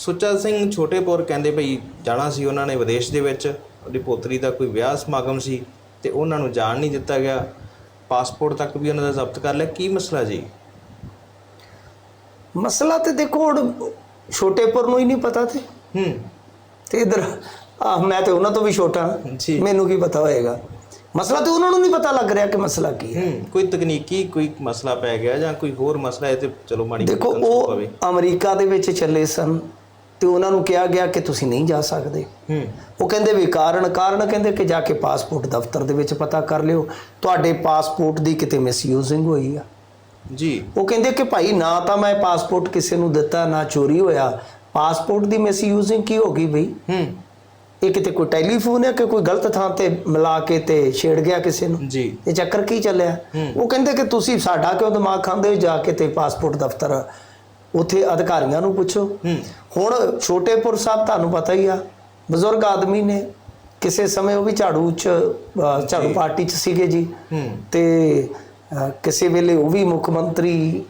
ਸੁੱਚਾ ਸਿੰਘ ਛੋਟੇਪੁਰ ਕਹਿੰਦੇ ਭਈ ਜਾਣਾ ਸੀ ਉਹਨਾਂ ਨੇ ਵਿਦੇਸ਼ ਦੇ ਵਿੱਚ। ਉਹਦੀ ਪੋਤਰੀ ਦਾ ਕੋਈ ਵਿਆਹ ਸਮਾਗਮ ਸੀ ਤੇ ਉਹਨਾਂ ਨੂੰ ਜਾਣ ਨਹੀਂ ਦਿੱਤਾ ਗਿਆ। ਪਾਸਪੋਰਟ ਤੱਕ ਵੀ ਉਹਨਾਂ ਦਾ ਜ਼ਬਤ ਕਰ ਲਿਆ। ਕੀ ਮਸਲਾ ਜੀ? ਮਸਲਾ ਤੇ ਦੇਖੋ ਹੁਣ ਛੋਟੇਪੁਰ ਨੂੰ ਹੀ ਨਹੀਂ ਪਤਾ ਤੇ। ਹੂੰ। ਤੇ ਇਧਰ ਆ ਮੈਂ ਤੇ ਉਹਨਾਂ ਤੋਂ ਵੀ ਛੋਟਾ। ਜੀ। ਮੈਨੂੰ ਕੀ ਪਤਾ ਹੋਏਗਾ? ਮਸਲਾ ਤੇ ਉਹਨਾਂ ਨੂੰ ਨਹੀਂ ਪਤਾ ਲੱਗ ਰਿਹਾ ਕਿ ਮਸਲਾ ਕੀ ਹੈ। ਕੋਈ ਤਕਨੀਕੀ ਕੋਈ ਮਸਲਾ ਪੈ ਗਿਆ ਜਾਂ ਕੋਈ ਹੋਰ ਮਸਲਾ ਹੈ ਤੇ ਚਲੋ ਮਾੜੀ ਦੇਖੋ ਉਹ ਅਮਰੀਕਾ ਦੇ ਵਿੱਚ ਚੱਲੇ ਸਨ। ਤੇ ਉਹਨਾਂ ਨੂੰ ਕਿਹਾ ਗਿਆ ਕਿ ਤੁਸੀਂ ਨਹੀਂ ਜਾ ਸਕਦੇ। ਹੂੰ। ਉਹ ਕਹਿੰਦੇ ਵੀ ਕਾਰਨ ਕਾਰਨ ਕਹਿੰਦੇ ਕਿ ਜਾ ਕੇ ਪਾਸਪੋਰਟ ਦਫ਼ਤਰ ਦੇ ਵਿੱਚ ਪਤਾ ਕਰ ਲਿਓ। ਤੁਹਾਡੇ ਪਾਸਪੋਰਟ ਦੀ ਕਿਤੇ ਮਿਸਯੂਜ਼ਿੰਗ ਹੋਈ ਆ। ਜੀ। ਉਹ ਕਹਿੰਦੇ ਕਿ ਭਾਈ ਨਾ ਤਾਂ ਮੈਂ ਪਾਸਪੋਰਟ ਕਿਸੇ ਨੂੰ ਦਿੱਤਾ ਨਾ ਚੋਰੀ ਹੋਇਆ। ਪਾਸਪੋਰਟ ਦੀ ਮਿਸਯੂਜ਼ਿੰਗ ਕੀ ਹੋ ਗਈ ਬਈ? ਹੂੰ। ਇਹ ਕਿਤੇ ਕੋਈ ਟੈਲੀਫੋਨ ਹੈ ਕਿ ਕੋਈ ਗਲਤ ਥਾਂ ਤੇ ਮਿਲਾ ਕੇ ਤੇ ਛੇੜ ਗਿਆ ਕਿਸੇ ਨੂੰ? ਜੀ। ਇਹ ਚੱਕਰ ਕੀ ਚੱਲਿਆ? ਉਹ ਕਹਿੰਦੇ ਕਿ ਤੁਸੀਂ ਸਾਡਾ ਕਿਉਂ ਦਿਮਾਗ ਖਾਂਦੇ ਹੋ ਜਾ ਕੇ ਤੇ ਪਾਸਪੋਰਟ ਦਫ਼ਤਰ ਉੱਥੇ ਅਧਿਕਾਰੀਆਂ ਨੂੰ ਪੁੱਛੋ। ਹੁਣ ਛੋਟੇਪੁਰ ਸਾਹਿਬ ਤੁਹਾਨੂੰ ਪਤਾ ਹੀ ਆ ਬਜ਼ੁਰਗ ਆਦਮੀ ਨੇ ਕਿਸੇ ਸਮੇਂ ਉਹ ਵੀ ਝਾੜੂ ਚ ਝਾੜੂ ਪਾਰਟੀ ਚ ਸੀਗੇ ਜੀ। ਤੇ ਕਿਸੇ ਵੇਲੇ ਉਹ ਵੀ ਮੁੱਖ ਮੰਤਰੀ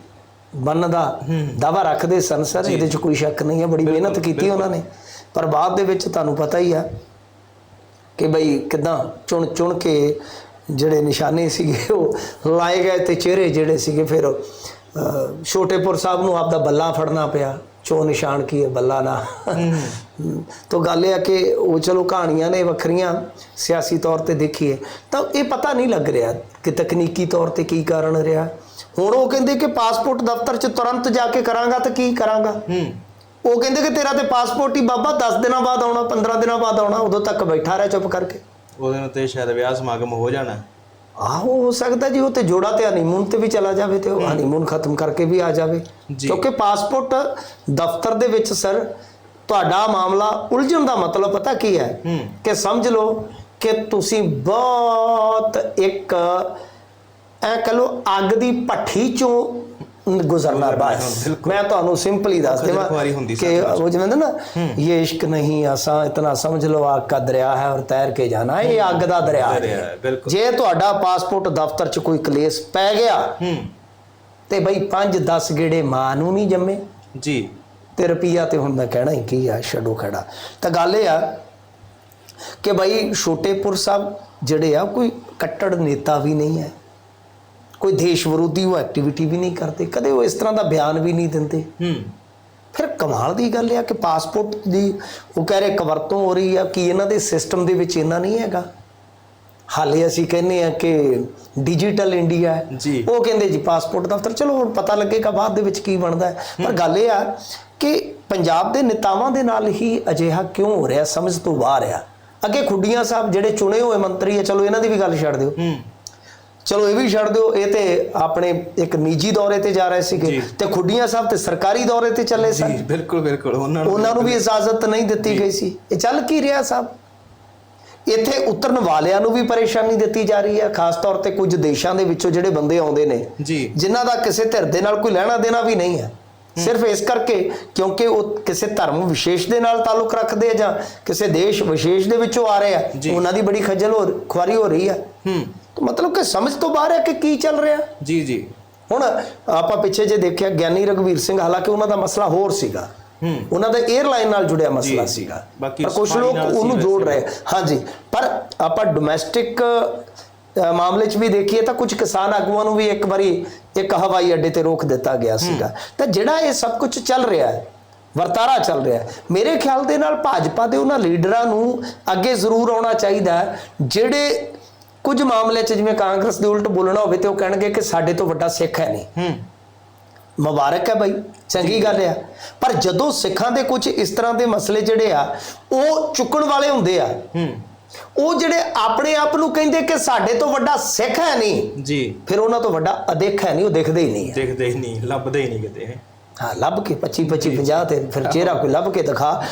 ਬਣਨ ਦਾ ਦਾਵਾ ਰੱਖਦੇ ਸਨ ਸਰ ਇਹਦੇ ਚ ਕੋਈ ਸ਼ੱਕ ਨਹੀਂ ਹੈ। ਬੜੀ ਮਿਹਨਤ ਕੀਤੀ ਉਹਨਾਂ ਨੇ। ਪਰ ਬਾਅਦ ਦੇ ਵਿੱਚ ਤੁਹਾਨੂੰ ਪਤਾ ਹੀ ਆ ਕਿ ਬਈ ਕਿਦਾਂ ਚੁਣ ਚੁਣ ਕੇ ਜਿਹੜੇ ਨਿਸ਼ਾਨੇ ਸੀਗੇ ਉਹ ਲਾਏ ਗਏ ਤੇ ਚਿਹਰੇ ਜਿਹੜੇ ਸੀਗੇ ਫਿਰ ਛੋਟੇਪੁਰ ਸਾਹਿਬ ਨੂੰ ਆਪਦਾ ਬੱਲਾ ਫੜਨਾ ਪਿਆ ਚੋ ਨਿਸ਼ਾਨ ਕੀ ਹੈ ਬੱਲਾ ਨਾ ਤਾਂ ਗੱਲ ਇਹ ਆ ਕਿ ਉਹ ਚਲੋ ਕਹਾਣੀਆਂ ਨੇ ਵੱਖਰੀਆਂ ਸਿਆਸੀ ਤੌਰ ਤੇ ਦੇਖੀਏ ਤਾਂ ਇਹ ਪਤਾ ਨਹੀਂ ਲੱਗ ਰਿਹਾ ਕਿ ਤਕਨੀਕੀ ਤੌਰ ਤੇ ਕੀ ਕਾਰਨ ਰਿਹਾ। ਹੁਣ ਉਹ ਕਹਿੰਦੇ ਕਿ ਪਾਸਪੋਰਟ ਦਫ਼ਤਰ 'ਚ ਤੁਰੰਤ ਜਾ ਕੇ ਕਰਾਂਗਾ ਤਾਂ ਕੀ ਕਰਾਂਗਾ? ਉਹ ਕਹਿੰਦੇ ਕਿ ਤੇਰਾ ਤੇ ਪਾਸਪੋਰਟ ਹੀ ਬਾਬਾ 10 ਦਿਨਾਂ ਬਾਅਦ ਆਉਣਾ 15 ਦਿਨਾਂ ਬਾਅਦ ਆਉਣਾ ਉਦੋਂ ਤੱਕ ਬੈਠਾ ਰਹਿ ਚੁੱਪ ਕਰਕੇ। ਉਹਦੇ ਨਾਲ ਤੇ ਸ਼ਾਇਦ ਵਿਆਹ ਸਮਾਗਮ ਹੋ ਜਾਣਾ। ਆਹੋ ਹੋ ਸਕਦਾ ਜੀ ਉਹ ਤੇ ਜੋੜਾ ਤੇ ਹਨੀਮੂਨ ਤੇ ਵੀ ਚਲਾ ਜਾਵੇ ਤੇ ਉਹ ਹਨੀਮੂਨ ਖਤਮ ਕਰਕੇ ਵੀ ਆ ਜਾਵੇ। ਕਿਉਂਕਿ ਪਾਸਪੋਰਟ ਦਫ਼ਤਰ ਦੇ ਵਿੱਚ ਸਰ ਤੁਹਾਡਾ ਮਾਮਲਾ ਉਲਝਣ ਦਾ ਮਤਲਬ ਪਤਾ ਕੀ ਹੈ? ਹੂੰ। ਕਿ ਸਮਝ ਲਓ ਕਿ ਤੁਸੀਂ ਬਹੁਤ ਇੱਕ ਐ ਕਹ ਲਓ ਅੱਗ ਦੀ ਭੱਠੀ ਚੋਂ ਗੁਜ਼ਰਨਾ ਬਸ। ਮੈਂ ਤੁਹਾਨੂੰ ਸਿੰਪਲੀ ਦੱਸ ਦੇਵਾਂ ਕਿ ਉਹ ਜਿਵੇਂ ਨਾ ਇਹ ਇਸ਼ਕ ਨਹੀਂ ਆਸਾਂ ਇਤਨਾ ਸਮਝ ਲਓ ਆਗ का ਦਰਿਆ ਹੈ ਔਰ ਤੈਰ ਕੇ ਜਾਣਾ ਇਹ ਅੱਗ ਦਾ ਦਰਿਆ ਹੈ। ਜੇ ਤੁਹਾਡਾ ਪਾਸਪੋਰਟ ਦਫ਼ਤਰ 'ਚ ਕੋਈ ਕਲੇਸ਼ ਪੈ ਗਿਆ ਤੇ ਬਈ 5-10 ਗੇੜੇ ਮਾਂ ਨੂੰ ਨਹੀਂ ਜੰਮੇ। ਜੀ। ਤੇ ਰੁਪਈਆ ਤੇ ਹੁਣ ਮੈਂ ਕਹਿਣਾ ਹੀ ਕੀ ਆ ਛੱਡੋ ਖੜਾ। ਤਾਂ ਗੱਲ ਇਹ ਆ ਕਿ ਬਈ ਛੋਟੇਪੁਰ ਸਾਹਿਬ ਜਿਹੜੇ ਆ ਕੋਈ ਕੱਟੜ ਨੇਤਾ ਵੀ ਨਹੀਂ ਹੈ। ਕੋਈ ਦੇਸ਼ ਵਿਰੋਧੀ ਉਹ ਐਕਟੀਵਿਟੀ ਵੀ ਨਹੀਂ ਕਰਦੇ ਕਦੇ ਉਹ ਇਸ ਤਰ੍ਹਾਂ ਦਾ ਬਿਆਨ ਵੀ ਨਹੀਂ ਦਿੰਦੇ। ਹੂੰ। ਫਿਰ ਕਮਾਲ ਦੀ ਗੱਲ ਆ ਕਿ ਪਾਸਪੋਰਟ ਦੀ ਉਹ ਕਹਿ ਰਹੇ ਕਵਰਤੋਂ ਹੋ ਰਹੀ ਆ ਕਿ ਇਹਨਾਂ ਦੇ ਸਿਸਟਮ ਦੇ ਵਿੱਚ ਇਹਨਾਂ ਨਹੀਂ ਹੈਗਾ। ਹਾਲੇ ਅਸੀਂ ਕਹਿੰਦੇ ਆ ਕਿ ਡਿਜੀਟਲ ਇੰਡੀਆ। ਉਹ ਕਹਿੰਦੇ ਜੀ ਪਾਸਪੋਰਟ ਦਫ਼ਤਰ ਚਲੋ ਹੁਣ ਪਤਾ ਲੱਗੇਗਾ ਬਾਅਦ ਦੇ ਵਿੱਚ ਕੀ ਬਣਦਾ ਪਰ ਗੱਲ ਇਹ ਆ ਕਿ ਪੰਜਾਬ ਦੇ ਨੇਤਾਵਾਂ ਦੇ ਨਾਲ ਹੀ ਅਜਿਹਾ ਕਿਉਂ ਹੋ ਰਿਹਾ ਸਮਝ ਤੋਂ ਬਾਹਰ ਆ। ਅੱਗੇ ਖੁੱਡੀਆਂ ਸਾਹਿਬ ਜਿਹੜੇ ਚੁਣੇ ਹੋਏ ਮੰਤਰੀ ਆ ਚਲੋ ਇਹਨਾਂ ਦੀ ਵੀ ਗੱਲ ਛੱਡ ਦਿਓ। ਚਲੋ ਇਹ ਵੀ ਛੱਡ ਦਿਓ ਇਹ ਤੇ ਆਪਣੇ ਇੱਕ ਨਿੱਜੀ ਦੌਰੇ ਤੇ ਜਾ ਰਹੇ ਸੀਗੇ। ਤੇ ਖੁੱਡੀਆਂ ਸਾਹਿਬ ਤੇ ਸਰਕਾਰੀ ਦੌਰੇ ਤੇ ਚੱਲੇ ਸਨ। ਜੀ ਬਿਲਕੁਲ ਬਿਲਕੁਲ ਉਹਨਾਂ ਨੂੰ ਉਹਨਾਂ ਨੂੰ ਵੀ ਇਜਾਜ਼ਤ ਨਹੀਂ ਦਿੱਤੀ ਗਈ ਸੀ। ਇਹ ਚੱਲ ਕੀ ਰਿਹਾ ਸਾਹਿਬ ਇੱਥੇ ਉਤਰਨ ਵਾਲਿਆਂ ਨੂੰ ਵੀ ਪਰੇਸ਼ਾਨੀ ਦਿੱਤੀ ਜਾ ਰਹੀ ਹੈ ਖਾਸ ਤੌਰ ਤੇ ਕੁਝ ਦੇਸ਼ਾਂ ਦੇ ਵਿੱਚੋਂ ਜਿਹੜੇ ਬੰਦੇ ਆਉਂਦੇ ਨੇ ਜਿਨ੍ਹਾਂ ਦਾ ਕਿਸੇ ਧਿਰ ਦੇ ਨਾਲ ਕੋਈ ਲੈਣਾ ਦੇਣਾ ਵੀ ਨਹੀਂ ਹੈ। ਸਿਰਫ ਇਸ ਕਰਕੇ ਕਿਉਂਕਿ ਉਹ ਕਿਸੇ ਧਰਮ ਵਿਸ਼ੇਸ਼ ਦੇ ਨਾਲ ਤਾਲੁਕ ਰੱਖਦੇ ਆ ਜਾਂ ਕਿਸੇ ਦੇਸ਼ ਵਿਸ਼ੇਸ਼ ਦੇ ਵਿੱਚੋਂ ਆ ਰਹੇ ਆ। ਉਹਨਾਂ ਦੀ ਬੜੀ ਖੱਜਲ ਹੋ ਖੁਆਰੀ ਹੋ ਰਹੀ ਹੈ ਹੂੰ। ਮਤਲਬ ਕਿ ਸਮਝ ਤੋਂ ਬਾਹਰ ਹੈ ਕਿ ਕੀ ਚੱਲ ਰਿਹਾ? ਜੀ ਜੀ। ਹੁਣ ਆਪਾਂ ਪਿੱਛੇ ਜੇ ਦੇਖਿਆ ਗਿਆਨੀ ਰਗਵੀਰ ਸਿੰਘ ਹਾਲਾਂਕਿ ਉਹਨਾਂ ਦਾ ਮਸਲਾ ਹੋਰ ਸੀਗਾ। ਹੂੰ। ਉਹਨਾਂ ਦਾ 에ਅਰਲਾਈਨ ਨਾਲ ਜੁੜਿਆ ਮਸਲਾ ਸੀਗਾ। ਬਾਕੀ ਪਰ ਕੁਝ ਲੋਕ ਉਹਨੂੰ ਜੋੜ। ਰਹੇ ਹਾਂਜੀ ਪਰ ਆਪਾਂ ਡੋਮੈਸਟਿਕ ਮਾਮਲੇ 'ਚ ਵੀ ਦੇਖੀਏ ਤਾਂ ਕੁਝ ਕਿਸਾਨ ਆਗੂਆਂ ਨੂੰ ਵੀ ਇੱਕ ਵਾਰੀ ਇੱਕ ਹਵਾਈ ਅੱਡੇ ਤੇ ਰੋਕ ਦਿੱਤਾ ਗਿਆ ਸੀਗਾ। ਤਾਂ ਜਿਹੜਾ ਇਹ ਸਭ ਕੁਝ ਚੱਲ ਰਿਹਾ ਹੈ ਵਰਤਾਰਾ ਚੱਲ ਰਿਹਾ ਹੈ ਮੇਰੇ ਖਿਆਲ ਦੇ ਨਾਲ ਭਾਜਪਾ ਦੇ ਉਹਨਾਂ ਲੀਡਰਾਂ ਨੂੰ ਅੱਗੇ ਜ਼ਰੂਰ ਆਉਣਾ ਚਾਹੀਦਾ ਜਿਹੜੇ ਕੁਝ ਮਾਮਲੇ 'ਚ ਜਿਵੇਂ ਕਾਂਗਰਸ ਦੇ ਉਲਟ ਬੋਲਣਾ ਹੋਵੇ ਤੇ ਉਹ ਕਹਿਣਗੇ ਕਿ ਸਾਡੇ ਤੋਂ ਵੱਡਾ ਸਿੱਖ ਹੈ ਨਹੀਂ। ਹੂੰ। ਮੁਬਾਰਕ ਹੈ ਬਾਈ ਚੰਗੀ ਗੱਲ ਆ। ਪਰ ਜਦੋਂ ਸਿੱਖਾਂ ਦੇ ਕੁਝ ਇਸ ਤਰ੍ਹਾਂ ਦੇ ਮਸਲੇ ਜਿਹੜੇ ਆ ਉਹ ਚੁੱਕਣ ਵਾਲੇ ਹੁੰਦੇ ਆ ਹੂੰ। ਉਹ ਜਿਹੜੇ ਆਪਣੇ ਆਪ ਨੂੰ ਕਹਿੰਦੇ ਕਿ ਸਾਡੇ ਤੋਂ ਵੱਡਾ ਸਿੱਖ ਹੈ ਨਹੀਂ ਜੀ। ਫਿਰ ਉਹਨਾਂ ਤੋਂ ਵੱਡਾ ਅਦੇਖ ਹੈ ਨਹੀਂ ਉਹ ਦਿਖਦੇ ਹੀ ਨਹੀਂ ਦੇਖਦੇ ਹੀ ਨਹੀਂ ਲੱਭਦੇ ਹੀ ਨਹੀਂ ਕਿਤੇ। ਹਾਂ ਲੱਭ ਕੇ 25 25 50 ਤੇ ਫਿਰ ਚਿਹਰਾ ਕੋਈ ਲੱਭ ਕੇ ਦਿਖਾ।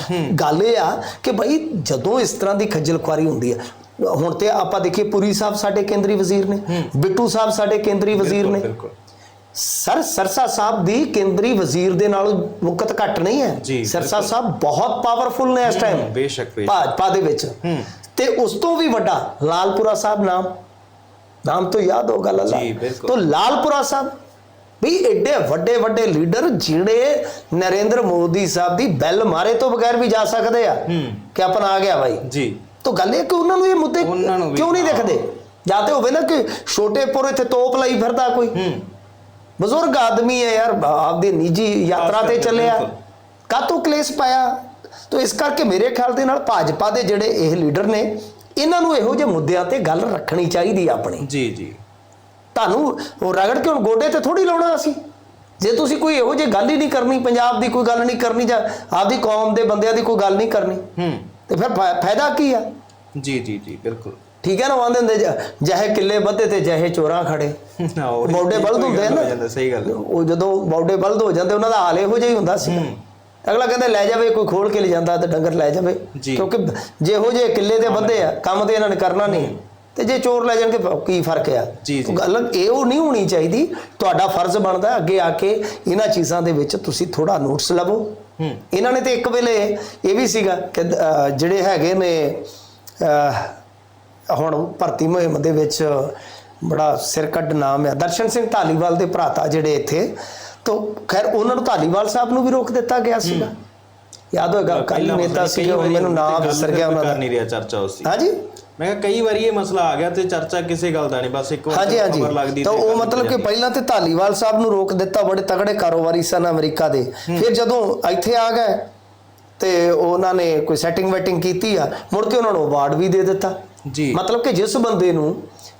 ਗੱਲ ਇਹ ਆ ਕਿ ਭਾਈ ਜਦੋਂ ਇਸ ਤਰ੍ਹਾਂ ਦੀ ਖੱਜਲ ਖੁਆਰੀ ਹੁੰਦੀ ਹੈ ਹੁਣ ਤੇ ਆਪਾਂ ਦੇਖੀਏ ਪੁਰੀ ਸਾਹਿਬ ਸਾਡੇ ਕੇਂਦਰੀ ਵਜ਼ੀਰ ਨੇ ਬਿੱਟੂ ਸਾਹਿਬ ਸਾਡੇ ਕੇਂਦਰੀ ਵਜ਼ੀਰ ਨੇ। ਸਰ ਸਰਸਾ ਸਾਹਿਬ ਦੀ ਕੇਂਦਰੀ ਵਜ਼ੀਰ ਦੇ ਨਾਲ ਮੁਕਤ ਘੱਟ ਨਹੀਂ ਹੈ। ਸਰਸਾ ਸਾਹਿਬ ਬਹੁਤ ਪਾਵਰਫੁਲ ਨੇ ਇਸ ਟਾਈਮ ਬੇਸ਼ੱਕ ਭਾਜਪਾ ਦੇ ਵਿੱਚ। ਤੇ ਉਸ ਤੋਂ ਵੀ ਵੱਡਾ ਲਾਲਪੁਰਾ ਸਾਹਿਬ ਨਾਮ। ਨਾਮ ਤੋਂ ਯਾਦ ਹੋਗਾ ਲੱਲਾ। ਜੀ, ਬਿਲਕੁਲ। ਤੋਂ ਲਾਲਪੁਰਾ ਸਾਹਿਬ। ਵੀ ਐਡੇ ਵੱਡੇ ਵੱਡੇ ਲੀਡਰ ਜਿਹੜੇ ਨਰਿੰਦਰ ਮੋਦੀ ਸਾਹਿਬ ਦੀ ਬੈਲ ਮਾਰੇ ਤੋਂ ਬਗੈਰ ਵੀ ਜਾ ਸਕਦੇ ਆ। ਕਿ ਆਪਣਾ ਆ ਗਿਆ ਬਾਈ। ਜੀ। ਤਾਂ ਗੱਲ ਇਹ ਕਿ ਉਹਨਾਂ ਨੂੰ ਇਹ ਮੁੱਦੇ ਉਹਨਾਂ ਨੂੰ ਵੀ- ਕਿਉਂ ਨਹੀਂ। ਦਿਖਦੇ? ਜਾਂ ਤੇ ਹੋਵੇ ਨਾ ਕਿ ਛੋਟੇਪੁਰ ਇੱਥੇ ਤੋਪ ਲਈ ਫਿਰਦਾ ਕੋਈ। ਬਜ਼ੁਰਗ ਆਦਮੀ ਹੈ ਯਾਰ ਆਪਦੀ ਨਿੱਜੀ ਯਾਤਰਾ ਤੇ ਕਰਕੇ ਚੱਲਿਆ। ਬਿਲਕੁਲ। ਕਾਤੋਂ ਕਲੇਸ਼ ਪਾਇਆ? ਤਾਂ ਇਸ ਕਰਕੇ ਮੇਰੇ ਖਿਆਲ ਦੇ ਨਾਲ ਭਾਜਪਾ ਦੇ ਜਿਹੜੇ ਇਹ ਲੀਡਰ ਨੇ ਇਹਨਾਂ ਨੂੰ ਇਹੋ ਜਿਹੇ ਮੁੱਦਿਆਂ ਤੇ ਗੱਲ ਰੱਖਣੀ ਚਾਹੀਦੀ ਆ ਆਪਣੀ। ਜੀ ਜੀ। ਤੁਹਾਨੂੰ ਉਹ ਰਗੜ ਕੇ ਹੁਣ ਗੋਡੇ ਤੇ ਥੋੜੀ ਲਾਉਣਾ ਅਸੀਂ। ਜੇ ਤੁਸੀਂ ਕੋਈ ਇਹੋ ਜਿਹੀ ਗੱਲ ਹੀ ਨਹੀਂ ਕਰਨੀ ਪੰਜਾਬ ਦੀ ਕੋਈ ਗੱਲ ਨਹੀਂ ਕਰਨੀ ਜਾਂ ਆਪਦੀ ਕੌਮ ਦੇ ਬੰਦਿਆਂ ਦੀ ਕੋਈ ਗੱਲ ਨਹੀਂ ਕਰਨੀ। ਹੂੰ। ਤੇ ਫਿਰ ਫਾ- ਫਾਇਦਾ ਕੀ ਆ? ਜੀ ਜੀ ਜੀ ਬਿਲਕੁਲ। ਠੀਕ ਹੈ ਨਾ ਉਹ ਆਂਦੇ ਹੁੰਦੇ ਜ- ਜਹੇ ਕਿੱਲੇ ਬੱਧੇ ਤੇ ਜਹੇ ਚੋਰਾਂ ਖੜੇ। ਆਹੋ, ਇਹ- ਬੌਡੇ ਇਹ ਬਲਦ ਕੋਈ ਹੁੰਦੇ ਆ ਗੱਲ ਨਾ। ਹੋ ਜਾਂਦਾ, ਸਹੀ ਗੱਲ ਹੈ। ਉਹ ਜਦੋਂ ਬੌਡੇ ਬਲਦ ਹੋ ਜਾਂਦੇ ਉਹਨਾਂ ਦਾ ਹਾਲ ਇਹੋ ਜਿਹਾ ਹੀ ਹੁੰਦਾ ਸੀ। ਅਗਲਾ ਕਹਿੰਦਾ ਲੈ ਜਾਵੇ ਕੋਈ ਖੋਲ ਕੇ ਲੈ ਜਾਂਦਾ ਤੇ ਡੰਗਰ ਲੈ ਜਾਵੇ। ਜੀ। ਕਿਉਂਕਿ ਜਿਹੋ ਜਿਹੇ ਕਿੱਲੇ ਤੇ ਬੱਧੇ ਆ ਕੰਮ ਤੇ ਇਹਨਾਂ ਨੇ ਕਰਨਾ ਨਹੀਂ। ਤੇ ਜੇ ਚੋਰ ਲੈ ਜਾਣਗੇ ਫਿਰ ਕੀ ਫ਼ਰਕ ਆ? ਜੀ, ਜੀ। ਗੱਲ ਇਹ ਉਹ ਨਹੀਂ ਹੋਣੀ ਚਾਹੀਦੀ ਤੁਹਾਡਾ ਫਰਜ਼ ਬਣਦਾ ਅੱਗੇ ਆ ਕੇ ਇਹਨਾਂ ਚੀਜ਼ਾਂ ਦੇ ਵਿੱਚ ਤੁਸੀਂ ਥੋੜਾ ਨੋਟਸ ਲਵੋ। ਇਹਨਾਂ ਨੇ ਤੇ ਇੱਕ ਵੇਲੇ ਇਹ ਵੀ ਸੀਗਾ ਕਿ ਜਿਹੜੇ ਹੈਗੇ ਨੇ ਹੁਣ ਭਰਤੀ ਮੁਹਿੰਮ ਦੇ ਵਿੱਚ ਬੜਾ ਸਿਰ ਕੱਢ ਨਾਮ ਹੈ ਦਰਸ਼ਨ ਸਿੰਘ ਢਾਲੀਵਾਲ ਦੇ ਭਰਾਤਾ ਜਿਹੜੇ ਇੱਥੇ ਤੋਂ ਖੈਰ ਉਹਨਾਂ ਨੂੰ ਢਾਲੀਵਾਲ ਸਾਹਿਬ ਨੂੰ ਵੀ ਰੋਕ ਦਿੱਤਾ ਗਿਆ ਸੀਗਾ। ਯਾਦ ਹੋਏਗਾ ਕਾਲੀ ਨੇਤਾ ਹੁਣ ਵਾਰੀ ਮੈਨੂੰ ਨਾਮ ਵਿਸਰ ਗਿਆ ਉਹਨਾਂ ਦਾ। ਨਹੀਂ ਰਿਹਾ ਚਰਚਾ ਉਸ ਦੀ ਹਾਂਜੀ। ਮੈਂ ਕਿਹਾ ਕਈ ਵਾਰੀ ਇਹ ਮਸਲਾ ਆ ਗਿਆ ਤੇ ਚਰਚਾ ਕਿਸੇ ਗੱਲ ਦਾ ਨਹੀਂ ਬਸ ਇੱਕ ਵਾਰ ਹਾਂਜੀ ਹਾਂਜੀ। ਖਬਰ ਲੱਗਦੀ ਤਾਂ ਤੇ ਉਹ ਮਤਲਬ ਕਿ। ਪਹਿਲਾਂ ਤੇ ਧਾਲੀਵਾਲ ਸਾਹਿਬ ਨੂੰ ਰੋਕ ਦਿੱਤਾ ਬੜੇ ਤਗੜੇ ਕਾਰੋਬਾਰੀ ਸਨ ਅਮਰੀਕਾ ਦੇ। ਫਿਰ ਜਦੋਂ ਇੱਥੇ ਆ ਗਏ ਤੇ ਉਹਨਾਂ ਨੇ ਕੋਈ ਸੈਟਿੰਗ ਵੈਟਿੰਗ ਕੀਤੀ ਆ ਮੁੜ ਕੇ ਉਹਨਾਂ ਨੂੰ ਅਵਾਰਡ ਵੀ ਦੇ ਦਿੱਤਾ। ਜੀ। ਮਤਲਬ ਕਿ ਜਿਸ ਬੰਦੇ ਨੂੰ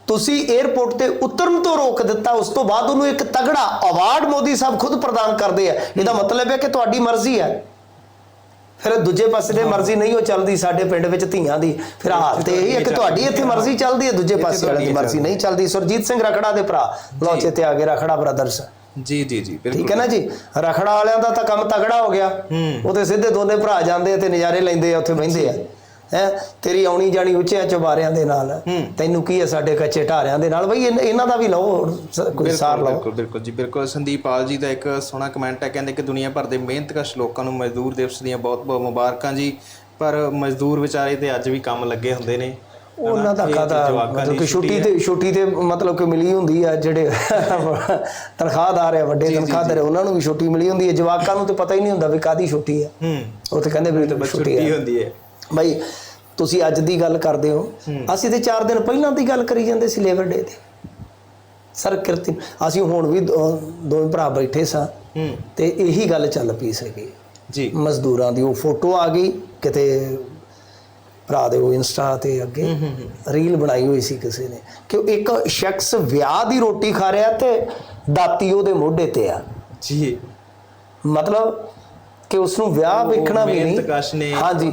ਤੁਸੀਂ 에ਅਰਪੋਰਟ ਤੇ ਉਤਰਨ ਤੋਂ ਰੋਕ ਦਿੱਤਾ ਉਸ ਤੋਂ ਬਾਅਦ ਉਹਨੂੰ ਇੱਕ ਤਗੜਾ ਅਵਾਰਡ ਮੋਦੀ ਸਾਹਿਬ ਖੁਦ ਪ੍ਰਦਾਨ ਕਰਦੇ ਆ। ਇਹਦਾ ਮਤਲਬ ਹੈ ਕਿ ਤੁਹਾਡੀ ਮਰਜ਼ੀ ਹੈ। ਫਿਰ ਦੂਜੇ ਪਾਸੇ ਦੇ ਮਰਜ਼ੀ ਨਹੀਂ ਉਹ ਚੱਲਦੀ ਸਾਡੇ ਪਿੰਡ ਵਿੱਚ ਧੀਆਂ ਦੀ। ਫਿਰ ਹਾਲ ਤੇ ਇਹ ਹੈ ਕਿ ਤੁਹਾਡੀ ਇੱਥੇ ਮਰਜ਼ੀ ਚੱਲਦੀ ਹੈ ਦੂਜੇ ਪਾਸੇ ਵਾਲੇ ਦੀ ਮਰਜ਼ੀ ਨਹੀਂ ਚੱਲਦੀ। ਸੁਰਜੀਤ ਸਿੰਘ ਰਖੜਾ ਦੇ ਭਰਾ ਲੌਂਚੇ ਤੇ ਆ ਗਏ ਰਖੜਾ ਬ੍ਰਦਰਸ ਜੀ ਜੀ ਜੀ ਠੀਕ ਬਿਲਕੁਲ। ਹੈ ਨਾ ਜੀ? ਰਖੜਾ ਵਾਲਿਆਂ ਦਾ ਤਾਂ ਕੰਮ ਤਗੜਾ ਹੋ ਗਿਆ। ਉਹ ਤੇ ਸਿੱਧੇ ਦੋਨੇ ਭਰਾ ਜਾਂਦੇ ਤੇ ਨਜ਼ਾਰੇ ਲੈਂਦੇ ਆ ਉੱਥੇ ਬਹਿੰਦੇ ਆ। ਹੈ ਤੇਰੀ ਆਉਣੀ ਜਾਣੀ ਉੱਚਿਆਂ ਚੁਬਾਰਿਆਂ ਦੇ ਨਾਲ। ਤੈਨੂੰ ਕੀ ਹੈ ਸਾਡੇ ਕੱਚੇ ਢਾਰਿਆਂ ਦੇ ਨਾਲ? ਬਈ ਇਹਨਾਂ- ਦਾ ਵੀ ਲਓ ਕੋਈ ਸਾਰ ਲਓ। ਬਿਲਕੁਲ ਬਿਲਕੁਲ ਜੀ ਬਿਲਕੁਲ। ਸੰਦੀਪ ਪਾਲ ਜੀ ਦਾ ਇੱਕ ਸੋਹਣਾ ਕਮੈਂਟ ਹੈ ਕਹਿੰਦੇ ਕਿ ਦੁਨੀਆ ਭਰ ਦੇ ਮਿਹਨਤਕਸ਼ ਲੋਕਾਂ ਨੂੰ ਮਜ਼ਦੂਰ ਦਿਵਸ ਦੀਆਂ ਬਹੁਤ ਬਹੁਤ ਮੁਬਾਰਕਾਂ ਜੀ ਪਰ ਮਜ਼ਦੂਰ ਵਿਚਾਰੇ ਤੇ ਅੱਜ ਵੀ ਕੰਮ ਲੱਗੇ ਹੁੰਦੇ ਨੇ। ਉਹਨਾਂ ਦਾ ਕਾਦਾ ਮਤਲਬ ਕਿ ਛੁੱਟੀ ਤੇ ਛੁੱਟੀ ਤੇ ਮਤਲਬ ਕਿ ਮਿਲੀ ਹੁੰਦੀ ਆ ਜਿਹੜੇ ਤਨਖਾਹਦਾਰ ਆ ਵੱਡੇ ਤਨਖਾਹਦਾਰ ਉਹਨਾਂ ਨੂੰ ਵੀ ਛੁੱਟੀ ਮਿਲੀ ਹੁੰਦੀ ਹੈ ਜਵਾਕਾਂ ਨੂੰ ਤੇ ਪਤਾ ਹੀ ਨਹੀਂ ਹੁੰਦਾ ਵੀ ਕਾਦੀ ਛੁੱਟੀ ਆ। ਹੂੰ। ਉਹ ਤੇ ਕਹਿੰਦੇ ਵੀ ਛੁੱਟੀ ਹੁੰਦੀ ਹੈ। ਬਈ ਤੁਸੀਂ ਅੱਜ ਦੀ ਗੱਲ ਕਰਦੇ ਹੋ। ਅਸੀਂ ਤੇ 4 ਦਿਨ ਪਹਿਲਾਂ ਦੀ ਗੱਲ ਕਰੀ ਜਾਂਦੇ ਸੀ ਲੇਬਰ ਡੇ ਤੇ। ਸਰ ਕਿਰਤੀ ਅਸੀਂ ਹੁਣ ਵੀ ਦੋਵੇਂ ਭਰਾ ਬੈਠੇ ਸਾਂ। ਤੇ ਇਹੀ ਗੱਲ ਚੱਲ ਪਈ ਸੀਗੀ ਜੀ। ਮਜ਼ਦੂਰਾਂ ਦੀ ਉਹ ਫੋਟੋ ਆ ਗਈ ਕਿਤੇ ਭਰਾ ਦੇ ਉਹ ਇੰਸਟਾ ਤੇ ਅੱਗੇ ਰੀਲ ਬਣਾਈ ਹੋਈ ਸੀ ਕਿਸੇ ਨੇ। ਕਿ ਇੱਕ ਸ਼ਖਸ ਵਿਆਹ ਦੀ ਰੋਟੀ ਖਾ ਰਿਹਾ ਤੇ ਦਾਤੀ ਉਹਦੇ ਮੋਢੇ ਤੇ ਆ। ਜੀ। ਮਤਲਬ ਕਿ ਉਸ ਨੂੰ ਵਿਆਹ ਵੇਖਣਾ ਵੀ ਨਹੀਂ। ਹਾਂਜੀ।